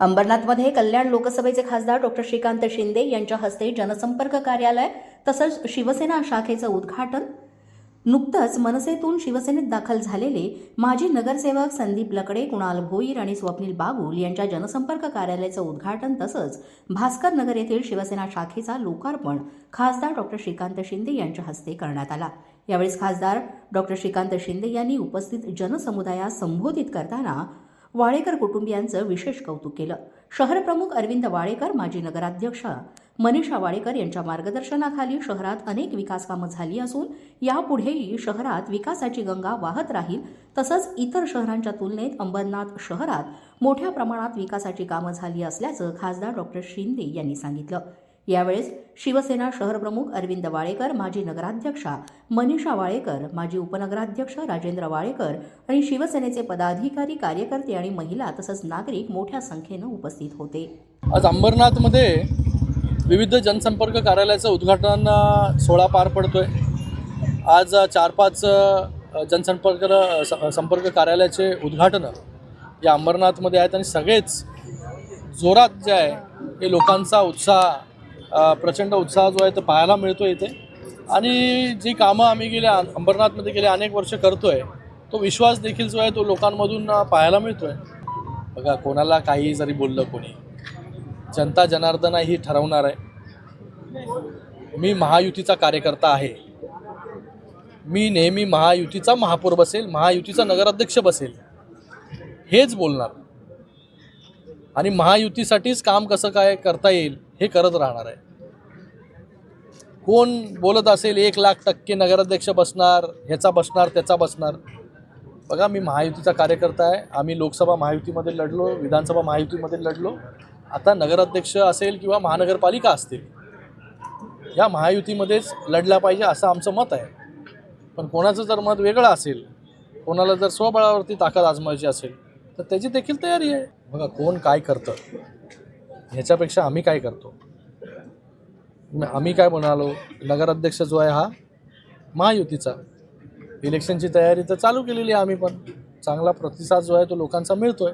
अंबरनाथमध्ये कल्याण लोकसभेचे खासदार डॉक्टर श्रीकांत शिंदे यांच्या हस्ते जनसंपर्क कार्यालय तसंच शिवसेना शाखेचं उद्घाटन. नुकतंच मनसेतून शिवसेनेत दाखल झालेले माजी नगरसेवक संदीप लकडे कुणाल भोईर आणि स्वप्नील बागुल यांच्या जनसंपर्क कार्यालयाचं उद्घाटन तसंच भास्कर नगर येथील शिवसेना शाखेचा लोकार्पण खासदार डॉक्टर श्रीकांत शिंदे यांच्या हस्ते करण्यात आला. यावेळी खासदार डॉक्टर श्रीकांत शिंदे यांनी उपस्थित जनसमुदायास संबोधित करताना वाळेकर कुटुंबियांचं विशेष कौतुक केलं. शहरप्रमुख अरविंद वाळेकर माजी नगराध्यक्ष मनीषा वाळेकर यांच्या मार्गदर्शनाखाली शहरात अनेक विकास कामं झाली असून यापुढेही शहरात विकासाची गंगा वाहत राहील तसंच इतर शहरांच्या तुलनेत अंबरनाथ शहरात मोठ्या प्रमाणात विकासाची कामं झाली असल्याचं खासदार डॉक्टर शिंदे यांनी सांगितलं. यावेळेस शिवसेना शहरप्रमुख अरविंद वाळेकर माजी नगराध्यक्षा मनीषा वाळेकर माजी उपनगराध्यक्ष राजेंद्र वाळेकर आणि शिवसेनेचे पदाधिकारी कार्यकर्ते आणि महिला तसंच नागरिक मोठ्या संख्येनं उपस्थित होते. आज अंबरनाथमध्ये विविध जनसंपर्क कार्यालयाचं उद्घाटन सोहळा पार पडतोय. आज चार पाच जनसंपर्क स- संपर्क कार्यालयाचे उद्घाटन या अंबरनाथमध्ये आहेत आणि सगळेच जोरात जे आहे हे लोकांचा उत्साह प्रचंड उत्साह जो आहे तो पाहायला मिळतो इथे. आणि जी कामं आम्ही गेल्या अंबरनाथमध्ये गेले अनेक वर्ष करतो आहे तो विश्वास देखील जो आहे तो लोकांमधून पाहायला मिळतो आहे बघा कोणाला काही जरी बोललं कोणी जनता जनार्दन ही ठरवणार आहे. मी महायुतीचा कार्यकर्ता आहे. मी नेहमी महायुतीचा महापौर बसेल महायुतीचा नगराध्यक्ष बसेल. हेच बोलणार. आणि महायुतीसाठीच काम कसं काय करता येईल हे करत राहणार आहे. कोण बोलत असेल एक लाख टक्के नगराध्यक्ष बसणार ह्याचा बसणार त्याचा बसणार. बघा मी महायुतीचा कार्यकर्ता आहे. आम्ही लोकसभा महायुतीमध्ये लढलो विधानसभा महायुतीमध्ये लढलो. आता नगराध्यक्ष असेल किंवा महानगरपालिका असतील या महायुतीमध्येच लढल्या पाहिजे असं आमचं मत आहे. पण कोणाचं जर मत वेगळं असेल कोणाला जर स्वबळावरती ताकद आजमायची असेल तर त्याची देखील तयारी आहे. बघा कोण काय करतं ह्याच्यापेक्षा आम्ही काय करतो? आम्ही काय म्हणालो? नगराध्यक्ष जो आहे हा महायुतीचा. इलेक्शनची तयारी तर चालू केलेली आहे आम्ही पण. चांगला प्रतिसाद जो आहे तो लोकांचा मिळतोय.